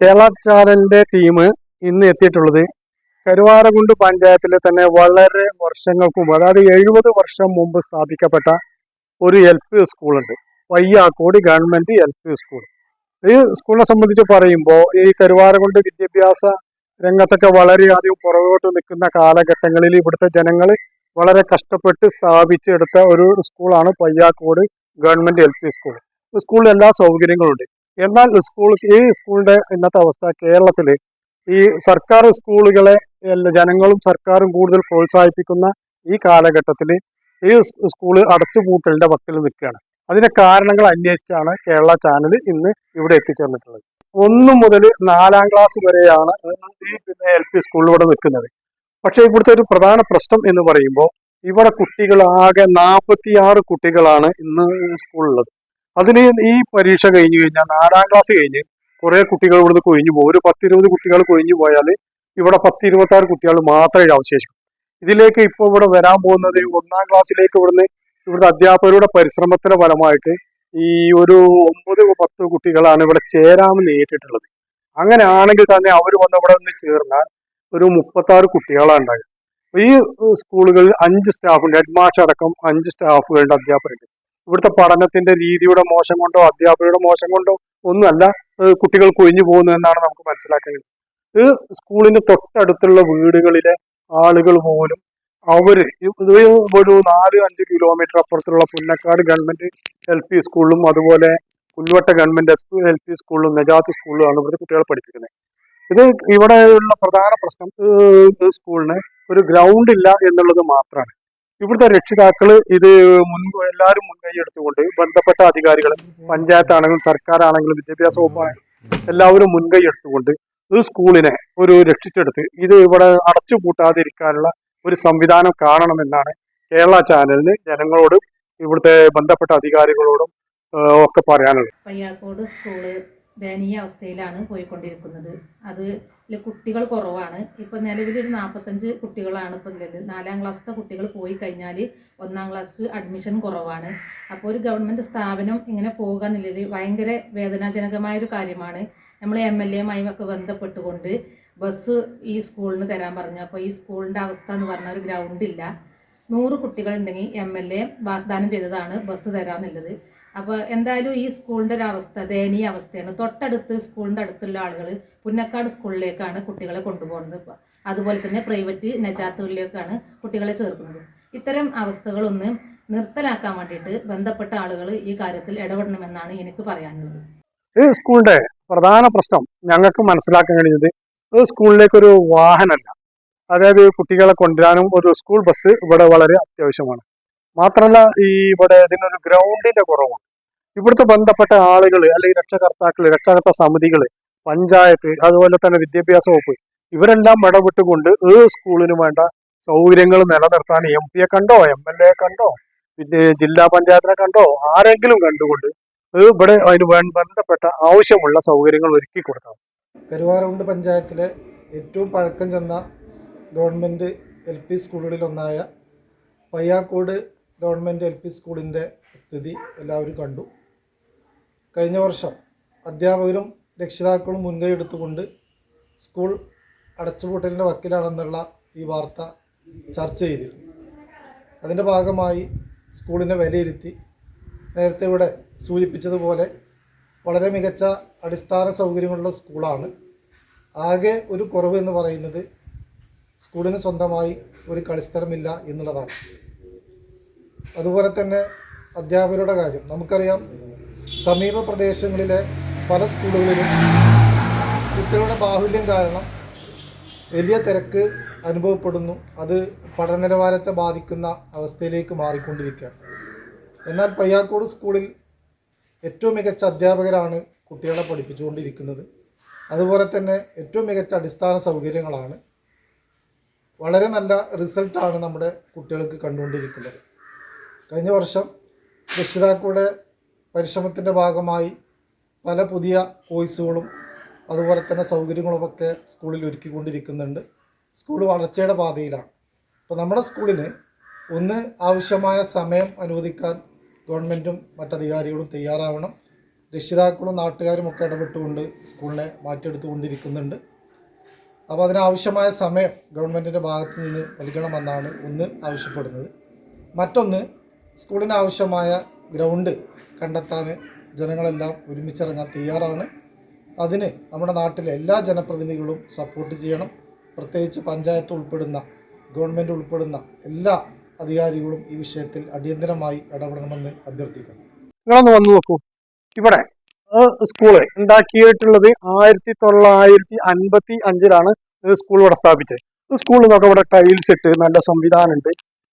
കേരള ചാനലിന്റെ ടീം ഇന്ന് എത്തിയിട്ടുള്ളത് കരുവാരകുണ്ട് പഞ്ചായത്തിലെ തന്നെ വളരെ വർഷങ്ങൾക്ക് മുമ്പ് അതായത് എഴുപത് വർഷം മുമ്പ് സ്ഥാപിക്കപ്പെട്ട ഒരു എൽ പി സ്കൂളുണ്ട് Vayyakkodi government L P school ഈ സ്കൂളിനെ സംബന്ധിച്ച് പറയുമ്പോൾ ഈ കരുവാരകുണ്ട് വിദ്യാഭ്യാസ രംഗത്തൊക്കെ വളരെയധികം പുറകോട്ട് നിൽക്കുന്ന കാലഘട്ടങ്ങളിൽ ഇവിടുത്തെ ജനങ്ങൾ വളരെ കഷ്ടപ്പെട്ട് സ്ഥാപിച്ചെടുത്ത ഒരു സ്കൂളാണ് Payyakkode government L P school സ്കൂളിൽ എല്ലാ സൗകര്യങ്ങളും ഉണ്ട്. എന്നാൽ സ്കൂൾ ഈ സ്കൂളിന്റെ ഇന്നത്തെ അവസ്ഥ കേരളത്തിൽ ഈ സർക്കാർ സ്കൂളുകളെ ജനങ്ങളും സർക്കാരും കൂടുതൽ പ്രോത്സാഹിപ്പിക്കുന്ന ഈ കാലഘട്ടത്തിൽ ഈ സ്കൂൾ അടച്ചുപൂട്ടലിന്റെ പക്കൽ നിൽക്കുകയാണ്. അതിന്റെ കാരണങ്ങൾ അന്വേഷിച്ചാണ് കേരള ചാനൽ ഇന്ന് ഇവിടെ എത്തിച്ചേർന്നിട്ടുള്ളത്. ഒന്നു മുതൽ നാലാം ക്ലാസ് വരെയാണ് ഈ പിന്നെ എൽ പി സ്കൂളിൽ ഇവിടെ നിൽക്കുന്നത്. പക്ഷേ ഇവിടുത്തെ ഒരു പ്രധാന പ്രശ്നം എന്ന് പറയുമ്പോൾ ഇവിടെ കുട്ടികൾ ആകെ നാൽപ്പത്തിയാറ് കുട്ടികളാണ് ഇന്ന് സ്കൂളിലുള്ളത് അതിൽ ഈ പരീക്ഷ കഴിഞ്ഞു കഴിഞ്ഞാൽ നാലാം ക്ലാസ് കഴിഞ്ഞ് കുറെ കുട്ടികൾ ഇവിടുന്ന് കൊഴിഞ്ഞു പോകും ഒരു പത്തിരുപത് കുട്ടികൾ കൊഴിഞ്ഞു പോയാൽ ഇവിടെ പത്ത് ഇരുപത്തി ആറ് കുട്ടികൾ മാത്രമേ അവശേഷിക്കും. ഇതിലേക്ക് ഇപ്പോൾ ഇവിടെ വരാൻ പോകുന്നത് ഒന്നാം ക്ലാസ്സിലേക്ക് ഇവിടുന്ന് ഇവിടുത്തെ അധ്യാപകരുടെ പരിശ്രമത്തിന്റെ ഫലമായിട്ട് ഈ ഒരു ഒമ്പത് പത്ത് കുട്ടികളാണ് ഇവിടെ ചേരാമെന്ന് ഏറ്റിട്ടുള്ളത്. അങ്ങനെ ആണെങ്കിൽ തന്നെ അവർ വന്ന് ഇവിടെ ഒന്ന് ചേർന്നാൽ ഒരു മുപ്പത്തി ആറ് കുട്ടികളാണ് ഉണ്ടാകുക ഈ സ്കൂളുകളിൽ അഞ്ച് സ്റ്റാഫുണ്ട് ഹെഡ് മാഷ് അടക്കം അഞ്ച് സ്റ്റാഫുകളുടെ അധ്യാപകരുണ്ട്. ഇവിടുത്തെ പഠനത്തിന്റെ രീതിയുടെ മോശം കൊണ്ടോ അധ്യാപകരുടെ മോശം കൊണ്ടോ ഒന്നുമല്ല കുട്ടികൾ കൊഴിഞ്ഞു പോകുന്നു എന്നാണ് നമുക്ക് മനസ്സിലാക്കാൻ ഈ സ്കൂളിന് തൊട്ടടുത്തുള്ള വീടുകളിലെ ആളുകൾ പോലും അവർ ഒരു നാല് അഞ്ച് കിലോമീറ്റർ അപ്പുറത്തുള്ള പുന്നക്കാട് ഗവൺമെന്റ് എൽ പി സ്കൂളിലും അതുപോലെ പുൽവട്ട ഗവൺമെന്റ് എൽ പി സ്കൂളിലും നജാത്ത് സ്കൂളിലുമാണ് ഇവിടുത്തെ കുട്ടികളെ പഠിപ്പിക്കുന്നത്. ഇത് ഇവിടെയുള്ള പ്രധാന പ്രശ്നം സ്കൂളിന് ഒരു ഗ്രൗണ്ട് ഇല്ല എന്നുള്ളത് മാത്രമാണ്. ഇവിടുത്തെ രക്ഷിതാക്കൾ ഇത് മുൻ എല്ലാവരും മുൻകൈ എടുത്തുകൊണ്ട് ബന്ധപ്പെട്ട അധികാരികൾ പഞ്ചായത്താണെങ്കിലും സർക്കാരാണെങ്കിലും വിദ്യാഭ്യാസ വകുപ്പാണെങ്കിലും എല്ലാവരും മുൻകൈ എടുത്തുകൊണ്ട് ഈ സ്കൂളിനെ ഒരു രക്ഷിച്ചെടുത്ത് ഇത് ഇവിടെ അടച്ചു പൂട്ടാതിരിക്കാനുള്ള ഒരു സംവിധാനം കാണണമെന്നാണ് കേരള ചാനലിന് ജനങ്ങളോടും ഇവിടുത്തെ ബന്ധപ്പെട്ട അധികാരികളോടും ഒക്കെ പറയാനുള്ളത്. പയ്യാക്കോട് ദയനീയ അവസ്ഥയിലാണ് പോയിക്കൊണ്ടിരിക്കുന്നത്. അത് കുട്ടികൾ കുറവാണ്. ഇപ്പം നിലവിലൊരു നാൽപ്പത്തഞ്ച് കുട്ടികളാണ് ഇപ്പം ഉള്ളത് നാലാം ക്ലാസ്സിലെ കുട്ടികൾ പോയി കഴിഞ്ഞാൽ ഒന്നാം ക്ലാസ്സിക്ക് അഡ്മിഷൻ കുറവാണ്. അപ്പോൾ ഒരു ഗവൺമെന്റ് സ്ഥാപനം ഇങ്ങനെ പോകുക എന്നുള്ളത് ഭയങ്കര വേദനാജനകമായൊരു കാര്യമാണ്. നമ്മൾ എം എൽ എയുമായും ഒക്കെ ബന്ധപ്പെട്ടുകൊണ്ട് ബസ് ഈ സ്കൂളിന് തരാൻ പറഞ്ഞു. അപ്പോൾ ഈ സ്കൂളിന്റെ അവസ്ഥ എന്ന് പറഞ്ഞാൽ ഒരു ഗ്രൗണ്ടില്ല. നൂറ് കുട്ടികളുണ്ടെങ്കിൽ എം എൽ എ വാഗ്ദാനം ചെയ്തതാണ് ബസ് തരാമെന്നുള്ളത് അപ്പോൾ എന്തായാലും ഈ സ്കൂളിന്റെ ഒരു അവസ്ഥ ദയനീയ അവസ്ഥയാണ്. തൊട്ടടുത്ത് സ്കൂളിന്റെ അടുത്തുള്ള ആളുകൾ പുന്നക്കാട് സ്കൂളിലേക്കാണ് കുട്ടികളെ കൊണ്ടുപോകുന്നത് ഇപ്പോൾ അതുപോലെ തന്നെ പ്രൈവറ്റ് നജാത്തൂരിലേക്കാണ് കുട്ടികളെ ചേർക്കുന്നത്. ഇത്തരം അവസ്ഥകളൊന്ന് നിർത്തലാക്കാൻ വേണ്ടിയിട്ട് ബന്ധപ്പെട്ട ആളുകൾ ഈ കാര്യത്തിൽ ഇടപെടണമെന്നാണ് എനിക്ക് പറയാനുള്ളത്. ഈ സ്കൂളിന്റെ പ്രധാന പ്രശ്നം ഞങ്ങൾക്ക് മനസ്സിലാക്കാൻ കഴിഞ്ഞത് ഈ സ്കൂളിലേക്ക് ഒരു വാഹനമല്ല. അതായത് കുട്ടികളെ കൊണ്ടുവരാനും ഒരു സ്കൂൾ ബസ് ഇവിടെ വളരെ അത്യാവശ്യമാണ്. മാത്രമല്ല ഈ ഇവിടെ ഇതിനൊരു ഗ്രൗണ്ടിന്റെ കുറവുണ്ട്. ഇവിടുത്തെ ബന്ധപ്പെട്ട ആളുകൾ അല്ലെങ്കിൽ രക്ഷകർത്താക്കൾ രക്ഷാകർത്ത സമിതികൾ പഞ്ചായത്ത് അതുപോലെ തന്നെ വിദ്യാഭ്യാസ വകുപ്പ് ഇവരെല്ലാം ഇടപെട്ടുകൊണ്ട് ഈ സ്കൂളിന് വേണ്ട സൗകര്യങ്ങൾ നിലനിർത്താൻ എം പിയെ കണ്ടോ എം എൽ എ കണ്ടോ ജില്ലാ പഞ്ചായത്തിനെ കണ്ടോ ആരെങ്കിലും കണ്ടുകൊണ്ട് ഇവിടെ അതിന് ബന്ധപ്പെട്ട ആവശ്യമുള്ള സൗകര്യങ്ങൾ ഒരുക്കി കൊടുക്കണം. കരുവാരകുണ്ട് പഞ്ചായത്തിലെ ഏറ്റവും പഴക്കം ചെന്ന ഗവൺമെന്റ് എൽ പി സ്കൂളുകളിലൊന്നായ പയ്യാക്കോട് ഗവൺമെന്റ് എൽ പി സ്കൂളിന്റെ സ്ഥിതി എല്ലാവരും കണ്ടു. കഴിഞ്ഞ വർഷം അധ്യാപകരും രക്ഷിതാക്കളും മുൻകൈ എടുത്തുകൊണ്ട് സ്കൂൾ അടച്ചുപൂട്ടലിന്റെ വക്കിലാണെന്നുള്ള ഈ വാർത്ത ചർച്ച ചെയ്തിരുന്നു. അതിന്റെ ഭാഗമായി സ്കൂളിനെ വിലയിരുത്തി നേരത്തെ ഇവിടെ സൂചിപ്പിച്ചതുപോലെ വളരെ മികച്ച അടിസ്ഥാന സൗകര്യങ്ങളുള്ള സ്കൂളാണ്. ആകെ ഒരു കുറവ് എന്ന് പറയുന്നത് സ്കൂളിന് സ്വന്തമായി ഒരു കളിസ്ഥലമില്ല എന്നുള്ളതാണ്. അതുപോലെ തന്നെ അധ്യാപകരുടെ കാര്യം. നമുക്കറിയാം സമീപ പ്രദേശങ്ങളിലെ പല സ്കൂളുകളിലും കുട്ടികളുടെ ബാഹുല്യം കാരണം വലിയ തിരക്ക് അനുഭവപ്പെടുന്നു. അത് പഠന നിലവാരത്തെ ബാധിക്കുന്ന അവസ്ഥയിലേക്ക് മാറിക്കൊണ്ടിരിക്കുകയാണ്. എന്നാൽ പയ്യാക്കോട് സ്കൂളിൽ ഏറ്റവും മികച്ച അധ്യാപകരാണ് കുട്ടികളെ പഠിപ്പിച്ചുകൊണ്ടിരിക്കുന്നത്. അതുപോലെ തന്നെ ഏറ്റവും മികച്ച അടിസ്ഥാന സൗകര്യങ്ങളാണ്. വളരെ നല്ല റിസൾട്ടാണ് നമ്മുടെ കുട്ടികൾക്ക് കണ്ടുകൊണ്ടിരിക്കുന്നത്. കഴിഞ്ഞ വർഷം രക്ഷിതാക്കളുടെ പരിശ്രമത്തിന്റെ ഭാഗമായി പല പുതിയ കോഴ്സുകളും അതുപോലെ തന്നെ സൗകര്യങ്ങളുമൊക്കെ സ്കൂളിൽ ഒരുക്കിക്കൊണ്ടിരിക്കുന്നുണ്ട്. സ്കൂൾ വളർച്ചയുടെ പാതയിലാണ്. അപ്പോൾ നമ്മുടെ സ്കൂളിന് ഒന്ന് ആവശ്യമായ സമയം അനുവദിക്കാൻ ഗവൺമെന്റും മറ്റധികാരികളും തയ്യാറാവണം. രക്ഷിതാക്കളും നാട്ടുകാരും ഒക്കെ ഇടപെട്ടുകൊണ്ട് സ്കൂളിനെ മാറ്റിയെടുത്തുകൊണ്ടിരിക്കുന്നുണ്ട്. അപ്പോൾ അതിനാവശ്യമായ സമയം ഗവൺമെന്റിന്റെ ഭാഗത്ത് നിന്ന് നൽകണമെന്നാണ് ഒന്ന് ആവശ്യപ്പെടുന്നത്. മറ്റൊന്ന് സ്കൂളിന് ആവശ്യമായ ഗ്രൗണ്ട് കണ്ടെത്താൻ ജനങ്ങളെല്ലാം ഒരുമിച്ചിറങ്ങാൻ തയ്യാറാണ്. അതിന് നമ്മുടെ നാട്ടിലെ എല്ലാ ജനപ്രതിനിധികളും സപ്പോർട്ട് ചെയ്യണം. പ്രത്യേകിച്ച് പഞ്ചായത്ത് ഉൾപ്പെടുന്ന ഗവൺമെന്റ് ഉൾപ്പെടുന്ന എല്ലാ അധികാരികളും ഈ വിഷയത്തിൽ അടിയന്തരമായി ഇടപെടണമെന്ന് അഭ്യർത്ഥിക്കുന്നു. നിങ്ങളൊന്ന് വന്നു നോക്കൂ. ഇവിടെ സ്കൂൾ ഉണ്ടാക്കിയിട്ടുള്ളത് ആയിരത്തി തൊള്ളായിരത്തി അൻപത്തി അഞ്ചിലാണ് സ്കൂൾ ഇവിടെ സ്ഥാപിച്ചത്. സ്കൂളിൽ നിന്നൊക്കെ ഇവിടെ ടൈൽസ് ഇട്ട് നല്ല സംവിധാനമുണ്ട്.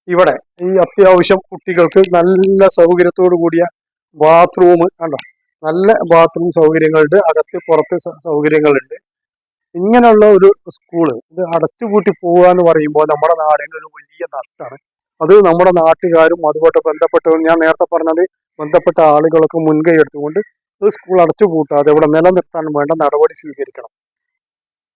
ഇവിടെ ഈ അത്യാവശ്യം കുട്ടികൾക്ക് നല്ല സൗകര്യത്തോടു കൂടിയ ബാത്റൂം കണ്ടോ? നല്ല ബാത്റൂം സൗകര്യങ്ങളുണ്ട്. അകത്ത് പുറത്ത് സൗകര്യങ്ങളുണ്ട്. ഇങ്ങനെയുള്ള ഒരു സ്കൂൾ ഇത് അടച്ചുപൂട്ടി പോവുക എന്ന് പറയുമ്പോൾ നമ്മുടെ നാടിന് ഒരു വലിയ നഷ്ടമാണ്. അത് നമ്മുടെ നാട്ടുകാരും അതുപോലെ ബന്ധപ്പെട്ടവരും ഞാൻ നേരത്തെ പറഞ്ഞത് ബന്ധപ്പെട്ട ആളുകളൊക്കെ മുൻകൈ എടുത്തുകൊണ്ട് ഈ സ്കൂൾ അടച്ചുപൂട്ടാതെ ഇവിടെ നിലനിർത്താൻ വേണ്ട നടപടി സ്വീകരിക്കണം.